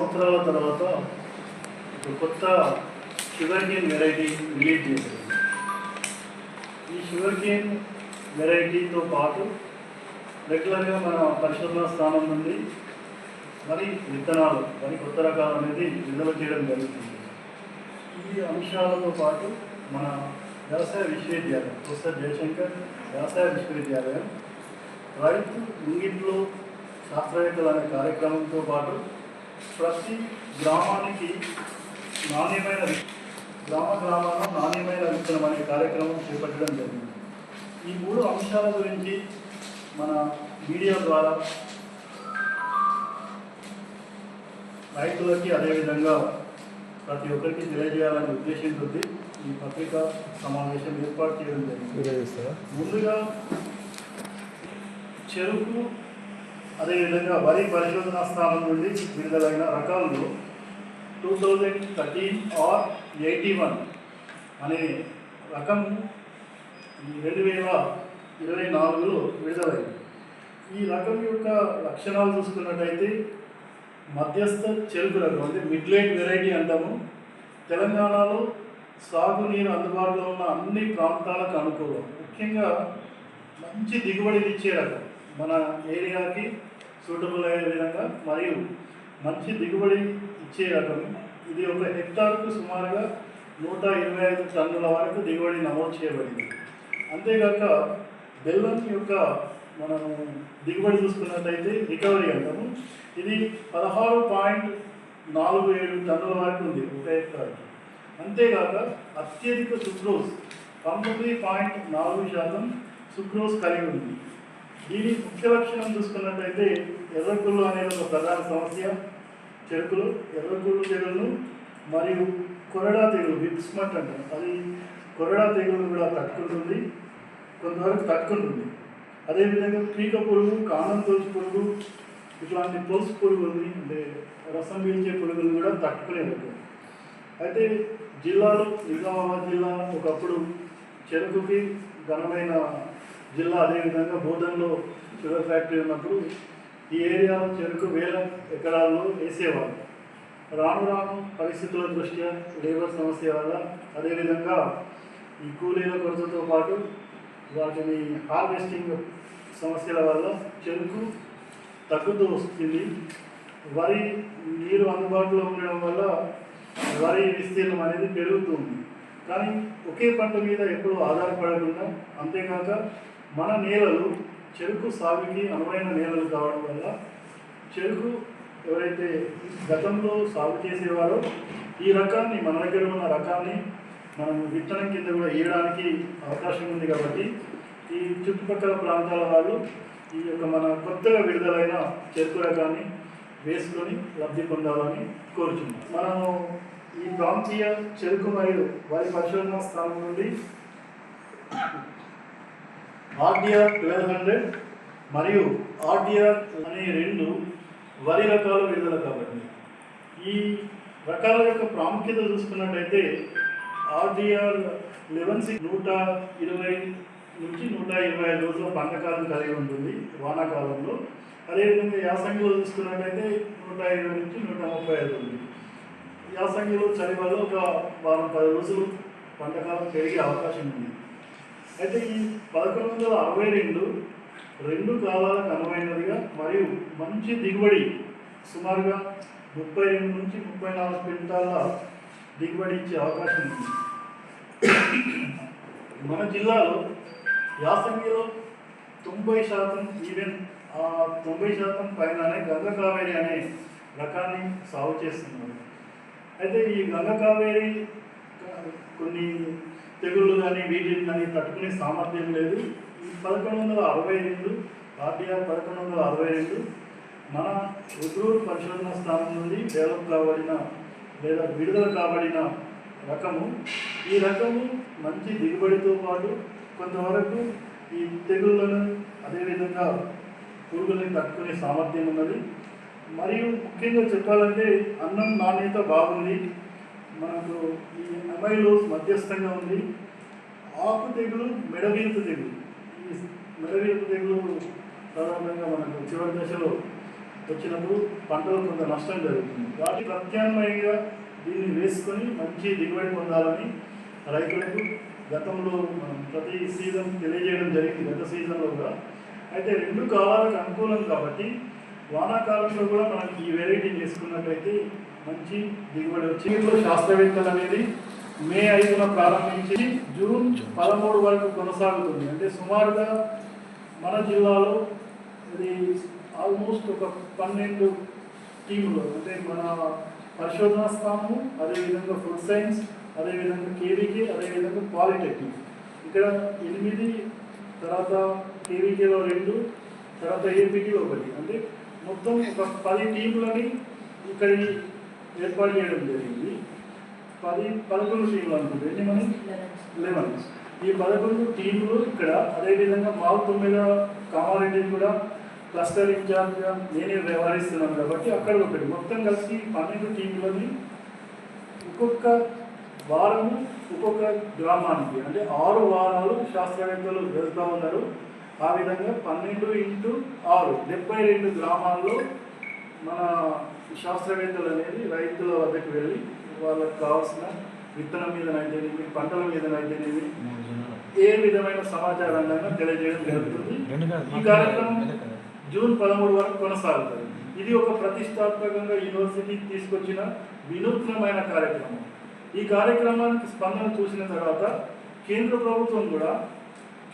సంవత్సరాల తర్వాత ఒక కొత్త షుగర్ కేన్ వెరైటీ రిలీజ్ చేశారు. ఈ షుగర్ కేన్ వెరైటీతో పాటు రెగ్యులర్గా మన పరిశోధన స్థానం నుండి మరి విత్తనాలు మరి కొత్త రకాలు అనేది విడుదల చేయడం జరుగుతుంది. ఈ అంశాలతో పాటు మన వ్యవసాయ విశ్వవిద్యాలయం ప్రొఫెసర్ జయశంకర్ వ్యవసాయ విశ్వవిద్యాలయం రైతు ఇంగిట్లో శాస్త్రవేత్తలు అనే కార్యక్రమంతో పాటు ప్రతి గ్రామానికి నాణ్యమైన గ్రామ గ్రామాల్లో నాణ్యమైన విత్తనం అనే కార్యక్రమం చేపట్టడం జరిగింది. ఈ మూడు అంశాల గురించి మన మీడియా ద్వారా రైతులకి అదేవిధంగా ప్రతి ఒక్కరికి తెలియజేయాలనే ఉద్దేశంతో ఈ పత్రికా సమావేశం ఏర్పాటు చేయడం జరిగింది. ముందుగా చెరుకు అదేవిధంగా వరి పరిశోధనా స్థానం నుండి విడుదలైన రకాల్లో two thousand thirteen R eighty one అనే రకం రెండు వేల ఇరవై నాలుగులో విడుదలైంది. ఈ రకం యొక్క లక్షణాలు చూసుకున్నట్టయితే మధ్యస్థ చెరుకు రకం అంటే మిడ్లైట్ వెరైటీ అంటాము. తెలంగాణలో సాగునీరు అందుబాటులో ఉన్న అన్ని ప్రాంతాలకు అనుకూలం. ముఖ్యంగా మంచి దిగుబడిని ఇచ్చే రకం. మన ఏరియాకి సూటబుల్ అయ్యే విధంగా మరియు మంచి దిగుబడి ఇచ్చే రకం. ఇది ఒక హెక్టార్కు సుమారుగా నూట ఇరవై ఐదు టన్నుల వరకు దిగుబడి నమోదు చేయబడింది. అంతేకాక బెల్లం యొక్క మనము దిగుబడి చూసుకున్నట్లయితే రికవరీ అంటాము. ఇది పదహారు పాయింట్ నాలుగు ఏడు టన్నుల వరకు ఉంది ఒక హెక్టార్కి. అంతేకాక అత్యధిక సుక్రోజ్ పంతొమ్మిది పాయింట్ నాలుగు శాతం సుక్రోజ్ కలిగి ఉంది. దీని ముఖ్య లక్షణం చూసుకున్నట్టయితే ఎర్రకుళ్ళు అనేది ఒక ప్రధాన సమస్య. చెరుకులు ఎర్రకుళ్ళు తెగులు మరియు కొరడా తెగులు విప్స్మట్ అంటారు అది కొరడా తెగులు కూడా తట్టుకుంటుంది కొంతవరకు తట్టుకుంటుంది. అదేవిధంగా పీక పురుగు కాండం తోసు పురుగు ఇట్లాంటి తోసు పురుగు ఉంది. అంటే రసం పీల్చే పురుగులు కూడా తట్టుకునే అయితే జిల్లాలో నిజామాబాద్ జిల్లా ఒకప్పుడు చెరుకుకి ఘనమైన జిల్లా అదేవిధంగా బోధనలో షుగర్ ఫ్యాక్టరీ ఉన్నప్పుడు ఈ ఏరియాలో చెరుకు వేల ఎకరాల్లో వేసేవారు. రాను రాను పరిస్థితుల దృష్ట్యా లేబర్ సమస్య వల్ల అదేవిధంగా ఈ కూలీల కొరతతో పాటు వాటిని హార్వెస్టింగ్ సమస్యల వల్ల చెరుకు తగ్గుతూ వస్తుంది. వరి నీరు అందుబాటులో ఉండడం వల్ల వరి విస్తీర్ణం అనేది పెరుగుతుంది. కానీ ఒకే పంట మీద ఎప్పుడూ ఆధారపడకుండా అంతేకాక మన నేలలు చెరుకు సాగుకి అనువైన నేలలు కావడం వల్ల చెరుకు ఎవరైతే గతంలో సాగు చేసేవారో ఈ రకాన్ని మన దగ్గర ఉన్న రకాన్ని మనం విత్తనం కింద కూడా వేయడానికి అవకాశం ఉంది కాబట్టి ఈ చుట్టుపక్కల ప్రాంతాల వాళ్ళు ఈ యొక్క మన కొత్తగా విడుదలైన చెరుకు రకాన్ని వేసుకొని లబ్ధి పొందాలని కోరుచున్నాం. మనము ఈ ప్రాంతీయ చెరుకు మరియు వారి పరిశోధన స్థానం నుండి ఆర్డిఆర్ ట్వెల్వ్ హండ్రెడ్ మరియు ఆర్డిఆర్ అనే రెండు వరి రకాలు విడుదల కాబట్టి. ఈ రకాల యొక్క ప్రాముఖ్యత చూసుకున్నట్టయితే ఆర్డిఆర్ లెవెన్ సిక్స్ నూట ఇరవై నుంచి నూట ఇరవై ఐదు రోజుల పంటకాలం కలిగి ఉంటుంది వానాకాలంలో. అదేవిధంగా యాసంగిలో చూసుకున్నట్టయితే నూట ఇరవై నుంచి నూట ముప్పై ఐదు ఉంది యాసంగిలో చలి వల్ల ఒక వారం పది రోజులు పంటకాలం పెరిగే అవకాశం ఉంది. అయితే ఈ పదకొండు వందల అరవై రెండు రెండు కాలాలకు అనువైనదిగా మరియు మంచి దిగుబడి సుమారుగా ముప్పై రెండు నుంచి ముప్పై నాలుగు క్వింటాల దిగుబడి ఇచ్చే అవకాశం ఉంది. మన జిల్లాలో యాసంగిలో తొంభై శాతం ఈవెన్ ఆ తొంభై శాతం పైననే గంగ కావేరి అనే రకాన్ని సాగు చేస్తున్నారు. అయితే ఈ గంగ కావేరి కొన్ని తెగుళ్ళు కానీ వీటిని కానీ తట్టుకునే సామర్థ్యం లేదు. ఈ పదకొండు వందల అరవై రెండు ఆర్టీఆర్ పదకొండు వందల అరవై రెండు మన రుద్రూరు పరిశోధన స్థానం నుండి డెవలప్ కాబడిన లేదా విడుదల కాబడిన రకము. ఈ రకము మంచి దిగుబడితో పాటు కొంతవరకు ఈ తెగుళ్ళను అదేవిధంగా పురుగుల్ని తట్టుకునే సామర్థ్యం ఉన్నది. మరియు ముఖ్యంగా చెప్పాలంటే అన్నం నాణ్యత బాగుంది. మనకు అమ్మాయిలో మధ్యస్థంగా ఉంది. ఆకు తెగులు మెడవీల్పు తెగులు. ఈ మెడవీల్పు తెగులు సాధారణంగా మనకు చివరి దశలో వచ్చినప్పుడు పంటలు కొంత నష్టం జరుగుతుంది. వాటి ప్రత్యామ్నాయంగా దీన్ని వేసుకొని మంచి దిగుబడి పొందాలని రైతులకు గతంలో మనం ప్రతి సీజన్ తెలియజేయడం జరిగింది. గత సీజన్లో కూడా. అయితే రెండు కాలాలకు అనుకూలం కాబట్టి వానాకాలంలో కూడా మనం ఈ వెరైటీ చేసుకున్నట్లయితే మంచి దిగుబడి వచ్చి శాస్త్రవేత్తలు అనేది మే ఐదున ప్రారంభించి జూన్ పదమూడు వరకు కొనసాగుతుంది. అంటే సుమారుగా మన జిల్లాలో ఇది ఆల్మోస్ట్ ఒక పన్నెండు టీములు. అంటే మన పరిశోధనా స్థానము అదేవిధంగా ఫుడ్ సైన్స్ అదేవిధంగా కేవీకే అదేవిధంగా పాలిటెక్నిక్. ఇక్కడ ఎనిమిది తర్వాత కేవీకేలో రెండు తర్వాత ఏపీటీలో ఒకటి. అంటే మొత్తం ఒక పది టీములని ఇక్కడ ఏర్పాటు చేయడం జరిగింది. పది పదకొండు టీంలు అనుకుంటే. ఎన్ని మనం లెవెన్ ఈ పదకొండు టీంలు ఇక్కడ అదేవిధంగా మాకు తొమ్మిది కామారెడ్డి కూడా క్లస్టర్ ఇన్ఛార్జ్గా నేనే వ్యవహరిస్తున్నాను కాబట్టి అక్కడ ఒకటి. మొత్తం కలిసి పన్నెండు టీంలని ఒక్కొక్క వారము ఒక్కొక్క గ్రామానికి అంటే ఆరు వారాలు శాస్త్రవేత్తలు వెళ్తూ ఉన్నారు. ఆ విధంగా పన్నెండు ఇంటూ ఆరు డెబ్బై రెండు గ్రామాల్లో మన శాస్త్రవేత్తలు అనేది రైతుల వద్దకు వెళ్ళి వాళ్ళకి కావాల్సిన విత్తనం మీదనైతేనేమి పంటల మీదనైతేనేమి ఏ విధమైన సమాచారాన్ని అయినా తెలియజేయడం జరుగుతుంది. ఈ కార్యక్రమం జూన్ పదమూడు వరకు కొనసాగుతుంది. ఇది ఒక ప్రతిష్టాత్మకంగా యూనివర్సిటీ తీసుకొచ్చిన వినూత్నమైన కార్యక్రమం. ఈ కార్యక్రమానికి స్పందన చూసిన తర్వాత కేంద్ర ప్రభుత్వం కూడా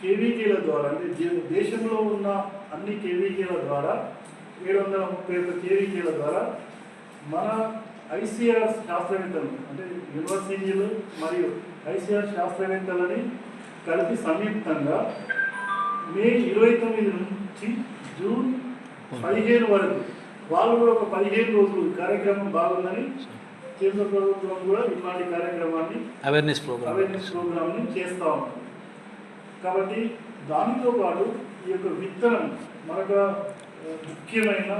కేవీకేల ద్వారా అంటే దేశంలో ఉన్న అన్ని కేవీకేల ద్వారా ఏడు వందల ముప్పై ఒక్క కేవీకేల ద్వారా మన ఐసీఆర్ శాస్త్రవేత్తలు అంటే యూనివర్సిటీలు మరియు ఐసీఆర్ శాస్త్రవేత్తలని కలిపి సంయుక్తంగా మే ఇరవై తొమ్మిది నుంచి జూన్ పదిహేను వరకు వాళ్ళు కూడా ఒక పదిహేను రోజులు కార్యక్రమం బాగుందని కేంద్ర ప్రభుత్వం కూడా ఇట్లాంటి కార్యక్రమాన్ని అవేర్నెస్ ప్రోగ్రామ్ అవేర్నెస్ ప్రోగ్రామ్ని చేస్తూ ఉంటాం కాబట్టి దానితో పాటు ఈ యొక్క విత్తనం మనకు ఆ, ముఖ్యమైన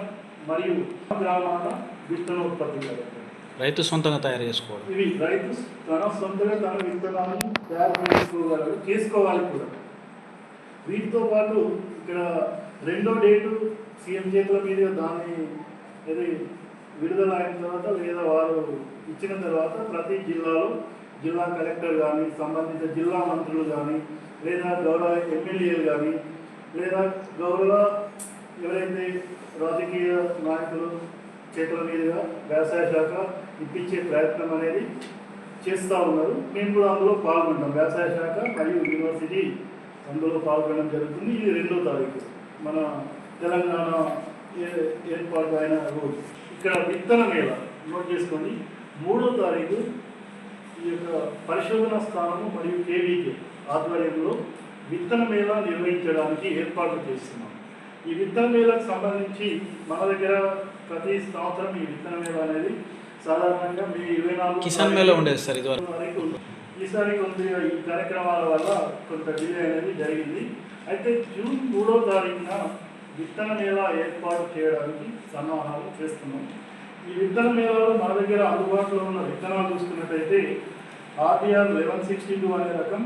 మరియు గ్రామాల విత్తనోత్పత్తి కార్యక్రమం రైతు సొంతంగా తయారు చేసుకోవాలి ఇవి రైతు తన సొంతంగా తన విత్తనాలను తయారు చేసుకోగలరు చేసుకోవాలి కూడా. వీటితో పాటు ఇక్కడ రెండో డేటు సీఎం చేతుల మీదుగా దాన్ని అది విడుదల అయిన తర్వాత లేదా వారు ఇచ్చిన తర్వాత ప్రతి జిల్లాలో జిల్లా కలెక్టర్ కానీ సంబంధిత జిల్లా మంత్రులు కానీ లేదా గౌరవ ఎమ్మెల్యేలు కానీ లేదా గౌరవ ఎవరైతే రాజకీయ నాయకులు చేతుల మీదుగా వ్యవసాయ శాఖ ఇప్పించే ప్రయత్నం అనేది చేస్తూ ఉన్నారు. మేము కూడా అందులో పాల్గొంటాం. వ్యవసాయ శాఖ మరియు యూనివర్సిటీ అందులో పాల్గొనడం జరుగుతుంది. ఇది రెండో తారీఖు. మన తెలంగాణ ఏ- ఏర్పాటు అయిన రోజు. ఇక్కడ విత్తన మేళ నోట్ చేసుకోండి మూడో తారీఖు ఈ యొక్క పరిశోధన స్థానము మరియు కేవీకే ఆధ్వర్యంలో విత్తన మేళ నిర్వహించడానికి ఏర్పాట్లు చేస్తున్నాం. ఈ విత్తన మేళకు సంబంధించి మన దగ్గర ప్రతి సంవత్సరం ఈ విత్తన మేళ అనేది సాధారణంగా మీ ఇరవై నాలుగు కిసాన్ మేళా ఉండేది సార్ ఇదివరకు. తారీఖు ఈసారి కొద్దిగా ఈ కార్యక్రమాల వల్ల కొంత డిలే అనేది జరిగింది. అయితే జూన్ మూడో తారీఖున విత్తన మేళా ఏర్పాటు చేయడానికి సన్నాహాలు చేస్తున్నాం. ఈ విత్తన మేళాలో మన దగ్గర అందుబాటులో ఉన్న విత్తనాలు చూసుకున్నట్టయితే ఆర్టీఆర్ లెవెన్ సిక్స్టీ టూ అనే రకం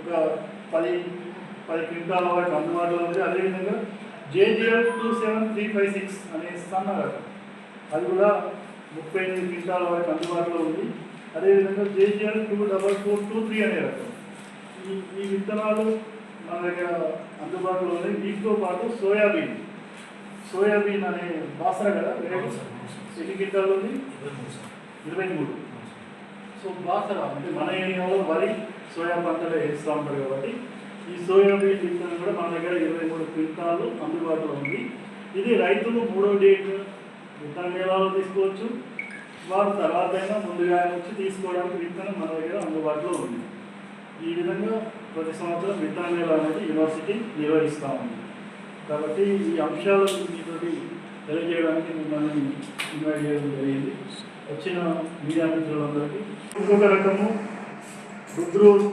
ఒక పది పది క్వింటాల వరకు అందుబాటులో ఉంది. అదేవిధంగా J G L two seven three five six అనే సన్న రకం అది కూడా ముప్పై ఎనిమిది క్వింటాల వరకు అందుబాటులో ఉంది. అదేవిధంగా J G L two double four two three అనే రకం. ఈ ఈ విత్తనాలు మన దగ్గర అందుబాటులో ఉన్నాయి. వీటితో పాటు సోయాబీన్. సోయాబీన్ అనే బాసర కదా? రేటు ఎన్ని క్వింటాలు ఉంది? ఇరవై మూడు సో బాసర అంటే మన ఏరియాలో వరి సోయా పంటలు వేస్తూ ఉంటారు కాబట్టి ఈ సోయాబీన్ విత్తనం కూడా మన దగ్గర ఇరవై మూడు క్వింటాలు అందుబాటులో ఉంది. ఇది రైతులు మూడో డేట్ విత్తన మేళాలో తీసుకోవచ్చు. వారు తర్వాత అయినా ముందుగా వచ్చి తీసుకోవడానికి విత్తనం మన దగ్గర అందుబాటులో ఉంది. ఈ విధంగా ప్రతి సంవత్సరం విత్తన మేళ అనేది యూనివర్సిటీ నిర్వహిస్తూ ఉంది. కాబట్టి ఈ అంశాలను మీతోటి తెలియజేయడానికి మిమ్మల్ని ఇన్వైట్ చేయడం జరిగింది. వచ్చిన మీడియా మిత్రులందరికీ ఇంకొక రకము Rudrur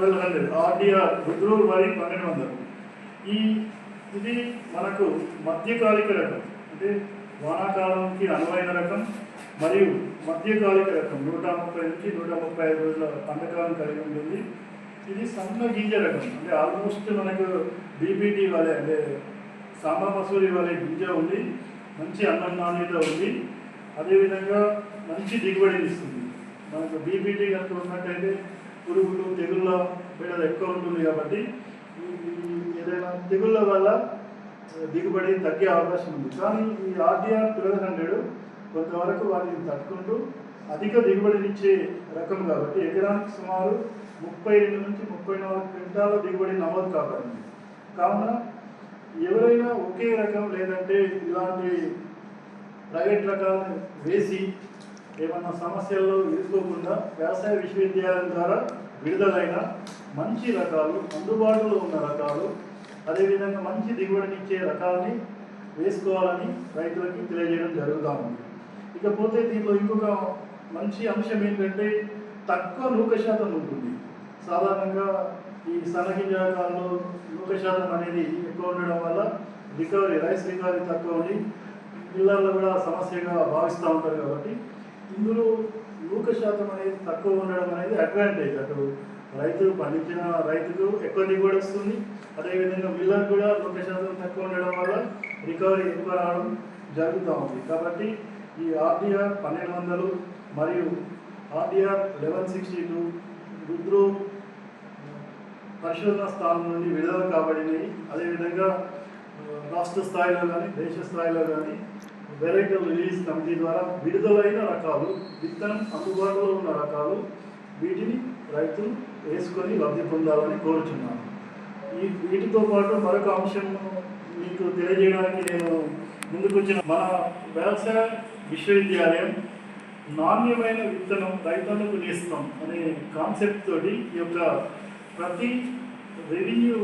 twelve hundred R D R Rudrur వరి పన్నెండు వందలు. ఈ ఇది మనకు మధ్యకాలిక రకం అంటే వానాకాలంకి అనువైన రకం మరియు మధ్యకాలిక రకం నూట ముప్పై నుంచి నూట ముప్పై ఐదు రోజుల పంటకాలం కలిగి ఉంటుంది. ఇది సన్న గింజ రకం అంటే ఆల్మోస్ట్ మనకు బీపీటీ వలె అంటే సాంబా మసూరి వలె గింజ ఉంది మంచి అన్నం నాణ్యత ఉంది. అదేవిధంగా మంచి దిగుబడిని ఇస్తుంది. మనకు బీపీటీ కనుక ఉన్నట్టయితే పురుగులు తెగుళ్ళ పీడలు ఎక్కువ ఉంటుంది కాబట్టి ఏదైనా తెగుళ్ళ వల్ల దిగుబడి తగ్గే అవకాశం ఉంది. కానీ ఈ ఆర్టీఆర్ ట్వెల్వ్ హండ్రెడ్ కొంతవరకు వాటిని తట్టుకుంటూ అధిక దిగుబడినిచ్చే రకం కాబట్టి ఎకరానికి సుమారు ముప్పై రెండు నుంచి ముప్పై నాలుగు క్వింటాల దిగుబడి నమోదు కాబడింది. కావున ఎవరైనా ఒకే రకం లేదంటే ఇలాంటి ప్రైవేట్ రకాలను వేసి ఏమన్నా సమస్యల్లో ఇరుక్కోకుండా వ్యవసాయ విశ్వవిద్యాలయం ద్వారా విడుదలైన మంచి రకాలు అందుబాటులో ఉన్న రకాలు అదేవిధంగా మంచి దిగుబడినిచ్చే రకాలని వేసుకోవాలని రైతులకి తెలియజేయడం జరుగుతూ ఉంది. ఇకపోతే దీనిలో ఇంకొక మంచి అంశం ఏంటంటే తక్కువ నూక శాతం ఉంటుంది. సాధారణంగా ఈ సన్నగింజ రకాల్లో నూక శాతం అనేది ఎక్కువ ఉండడం వల్ల రికవరీ రైస్ రికవరీ తక్కువ ఉండి పిల్లల్లో కూడా సమస్యగా భావిస్తూ ఉంటారు కాబట్టి ఇందులో నూక శాతం అనేది తక్కువ ఉండడం అనేది అడ్వాంటేజ్ అటు రైతు పండించిన రైతుకు ఎక్కువ దిగుబడి వస్తుంది. అదేవిధంగా వీళ్ళకి కూడా నూక శాతం తక్కువ ఉండడం వల్ల రికవరీ ఎక్కువ రావడం జరుగుతూ ఉంది. కాబట్టి ఈ ఆర్డీఆర్ పన్నెండు వందలు మరియు R D R eleven sixty two Rudrur పరిశోధన స్థానం నుండి విడుదల కాబడినవి. అదేవిధంగా రాష్ట్ర స్థాయిలో కానీ దేశ స్థాయిలో కానీ వెరైటీ రిలీజ్ కమిటీ ద్వారా విడుదలైన రకాలు విత్తనం అందుబాటులో ఉన్న రకాలు వీటిని రైతులు వేసుకొని లబ్ధి పొందాలని కోరుచున్నాను. ఈ వీటితో పాటు మరొక అంశం మీకు తెలియజేయడానికి నేను ముందుకొచ్చిన మన వ్యవసాయ విశ్వవిద్యాలయం నాణ్యమైన విత్తనం రైతులకు నేస్తాం అనే కాన్సెప్ట్ తోటి ఈ యొక్క ప్రతి రెవెన్యూ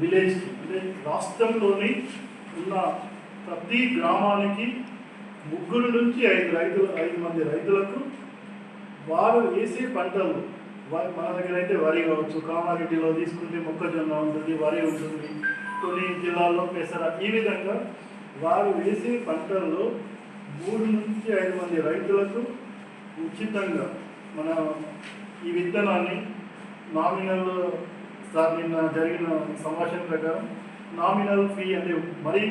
విలేజ్ అంటే రాష్ట్రంలోని ఉన్న ప్రతి గ్రామానికి ముగ్గురు నుంచి ఐదు రైతులు ఐదు మంది రైతులకు వారు వేసే పంటలు మన దగ్గర అయితే వరి కావచ్చు కామారెడ్డిలో తీసుకుంటే మొక్కజొన్న ఉంటుంది వరి ఉంటుంది కొన్ని జిల్లాల్లో పెసర. ఈ విధంగా వారు వేసే పంటల్లో మూడు నుంచి ఐదు మంది రైతులకు ఉచితంగా మన ఈ విత్తనాన్ని నామినల్ సార్ నిన్న జరిగిన సంభాషణ ప్రకారం నామినల్ ఫీ అంటే మరీ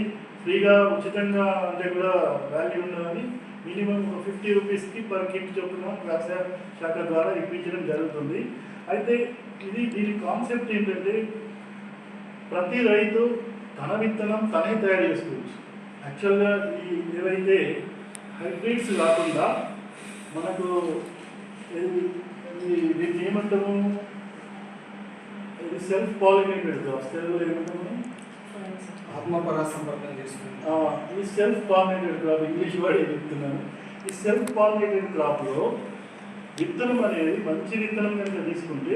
ఫ్రీగా ఉచితంగా అంటే కూడా వాల్యూ ఉన్నదని మినిమం ఫిఫ్టీ రూపీస్కి పర్ కిట్ చొప్పున వ్యవసాయ శాఖ ద్వారా ఇప్పించడం జరుగుతుంది. అయితే ఇది దీని కాన్సెప్ట్ ఏంటంటే ప్రతి రైతు తన విత్తనం తనే తయారు చేసుకోవచ్చు. యాక్చువల్గా ఈ ఏవైతే హైబ్రిడ్స్ కాకుండా మనకు దీన్ని ఏమంటాము? ఇది సెల్ఫ్ పాలినేటెడ్ తెలుగులో ఏమంటాము? ఆత్మపరా సంపర్కం చేసుకుంది ఈ సెల్ఫ్ పాలినేటెడ్ క్రాప్ ఇంగ్లీష్ వాడే చెప్తున్నాను? ఈ సెల్ఫ్ పాలినేటెడ్ క్రాప్లో విత్తనం అనేది మంచి విత్తనం కనుక తీసుకుంటే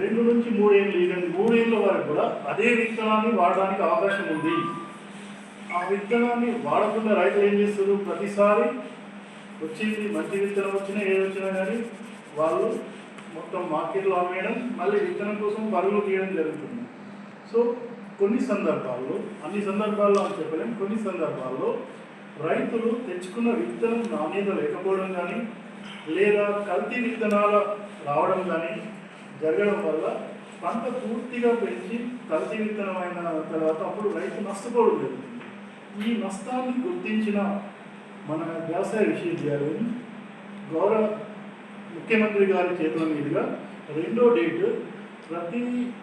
రెండు నుంచి మూడేళ్ళు ఈవెన్ మూడేళ్ళ వరకు కూడా అదే విత్తనాన్ని వాడడానికి అవకాశం ఉంది. ఆ విత్తనాన్ని వాడకుండా రైతులు ఏం చేస్తారు? ప్రతిసారి వచ్చింది మంచి విత్తనం వచ్చినా ఏది వచ్చినా కానీ వాళ్ళు మొత్తం మార్కెట్లో అమ్మేయడం మళ్ళీ విత్తనం కోసం పరుగులు తీయడం జరుగుతుంది. సో కొన్ని సందర్భాల్లో అన్ని సందర్భాల్లో అని చెప్పలేం కొన్ని సందర్భాల్లో రైతులు తెచ్చుకున్న విత్తనం నాణ్యత లేకపోవడం కానీ లేదా కల్తీ విత్తనాలు రావడం కానీ జరగడం వల్ల పంట పూర్తిగా పెంచి కల్తీ విత్తనం అయిన తర్వాత అప్పుడు రైతు నష్టపోవడం జరుగుతుంది. ఈ నష్టాన్ని గుర్తించిన మన వ్యవసాయ విశ్వవిద్యాలయం గౌరవ ముఖ్యమంత్రి గారి చేతుల మీదుగా రెండో డేట్ ప్రతి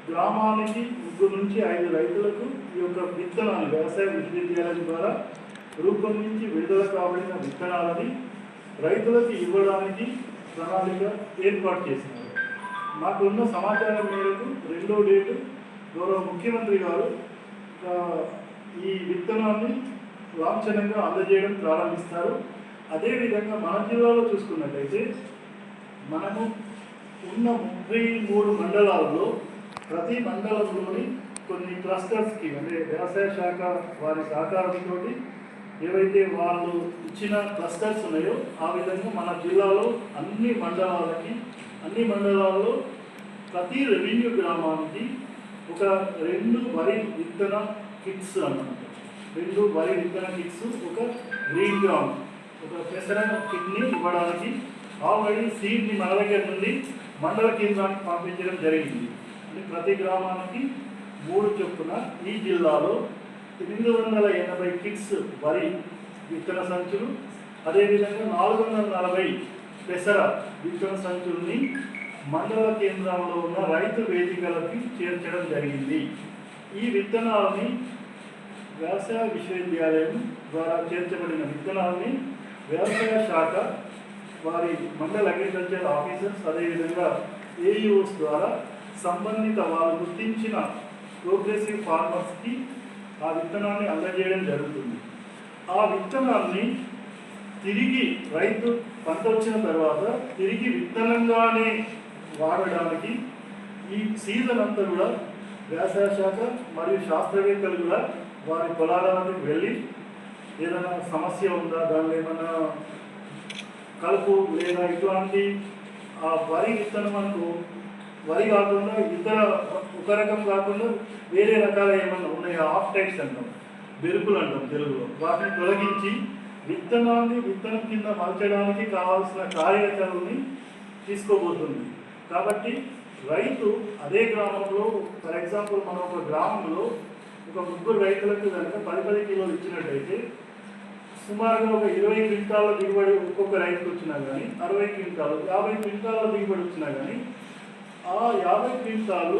గ్రామానికి ముగ్గురు నుంచి ఐదు రైతులకు ఈ యొక్క విత్తనాలు వ్యవసాయ విశ్వవిద్యాలయం ద్వారా రూపొందించి విడుదల కాబడిన విత్తనాలని రైతులకు ఇవ్వడానికి ప్రణాళిక ఏర్పాటు చేసినారు నాకు ఉన్న సమాచారం మేరకు రెండో డేటు గౌరవ ముఖ్యమంత్రి గారు ఈ విత్తనాన్ని లాంఛనంగా అందజేయడం ప్రారంభిస్తారు. అదేవిధంగా మన జిల్లాలో చూసుకున్నట్టయితే మనము ఉన్న ముప్పై మూడు మండలాల్లో ప్రతి మండలంలోని కొన్ని క్లస్టర్స్కి అంటే వ్యవసాయ శాఖ వారి సహకారంతో ఏవైతే వాళ్ళు ఇచ్చిన క్లస్టర్స్ ఉన్నాయో ఆ విధంగా మన జిల్లాలో అన్ని మండలాలకి అన్ని మండలాల్లో ప్రతి రెవెన్యూ గ్రామానికి ఒక రెండు వరి విత్తన కిట్స్ అన్నమాట రెండు వరి విత్తన కిట్స్ ఒక గ్రీన్ గ్రామ్ ఒక పెసర కిడ్నీ ఇవ్వడానికి ఆల్రెడీ సీడ్ని మన దగ్గర నుండి మండల కేంద్రానికి పంపించడం జరిగింది. అంటే ప్రతి గ్రామానికి మూడు చొప్పున ఈ జిల్లాలో ఎనిమిది వందల ఎనభై కిట్స్ వరి విత్తన సంచులు అదేవిధంగా నాలుగు వందల నలభై పెసర విత్తన సంచుల్ని మండల కేంద్రంలో ఉన్న రైతు వేదికలకి చేర్చడం జరిగింది. ఈ విత్తనాలని వ్యవసాయ విశ్వవిద్యాలయం ద్వారా చేర్చబడిన విత్తనాలని వ్యవసాయ శాఖ వారి మండల అగ్రికల్చర్ ఆఫీసర్స్ అదేవిధంగా ఏఈఓస్ ద్వారా సంబంధిత వారు గుర్తించిన ప్రోగ్రెసివ్ ఫార్మర్స్కి ఆ విత్తనాన్ని అందజేయడం జరుగుతుంది. ఆ విత్తనాన్ని తిరిగి రైతు పంట వచ్చిన తర్వాత తిరిగి విత్తనంగానే వాడడానికి ఈ సీజన్ అంతా కూడా వ్యవసాయ శాఖ మరియు శాస్త్రవేత్తలు కూడా వారి పొలాల వెళ్ళి ఏదైనా సమస్య ఉందా దానిలో ఏమైనా కలుపు లేదా ఇట్లాంటి ఆ వరి విత్తనం మనకు వరి కాకుండా ఇతర ఒక రకం కాకుండా వేరే రకాల ఏమన్నా ఉన్నాయా? ఆఫ్ టైప్స్ అంటాం. బెరుకులు అంటాం తెలుగులో. వాటిని తొలగించి విత్తనాన్ని విత్తనం కింద మలచడానికి కావాల్సిన కార్యాచరణని తీసుకోబోతుంది. కాబట్టి రైతు అదే గ్రామంలో ఫర్ ఎగ్జాంపుల్ మనం ఒక గ్రామంలో ఒక ముగ్గురు రైతులకు కనుక పది పది కిలోలు ఇచ్చినట్టయితే సుమారుగా ఒక ఇరవై క్వింటాల దిగుబడి ఒక్కొక్క రైతుకు వచ్చినా కానీ అరవై క్వింటాలు యాభై క్వింటాల దిగుబడి వచ్చినా కానీ ఆ యాభై క్వింటాలు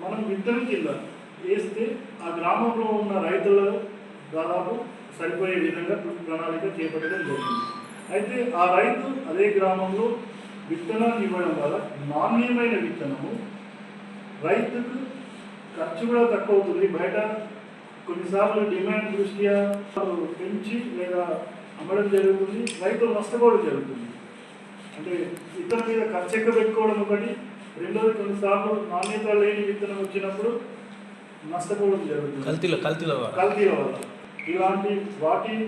మనం విత్తనం కింద వేస్తే ఆ గ్రామంలో ఉన్న రైతులు దాదాపు సరిపోయే విధంగా ప్రణాళిక చేపట్టడం జరిగింది. అయితే ఆ రైతు అదే గ్రామంలో విత్తనాన్ని ఇవ్వడం వల్ల నాణ్యమైన విత్తనము రైతుకు ఖర్చు కూడా తక్కువ అవుతుంది. బయట కొన్నిసార్లు డిమాండ్ దృష్ట్యా పెంచి లేదా అమ్మడం జరుగుతుంది రైతులు నష్టపోవడం జరుగుతుంది. అంటే విత్తనం మీద ఖర్చు ఎక్కువ పెట్టుకోవడం ఒకటి రెండోది కొన్నిసార్లు నాణ్యత లేని విత్తనం వచ్చినప్పుడు నష్టపోవడం జరుగుతుంది. కల్తీలో కల్తీలో కల్తీల వల్ల ఇలాంటి వాటి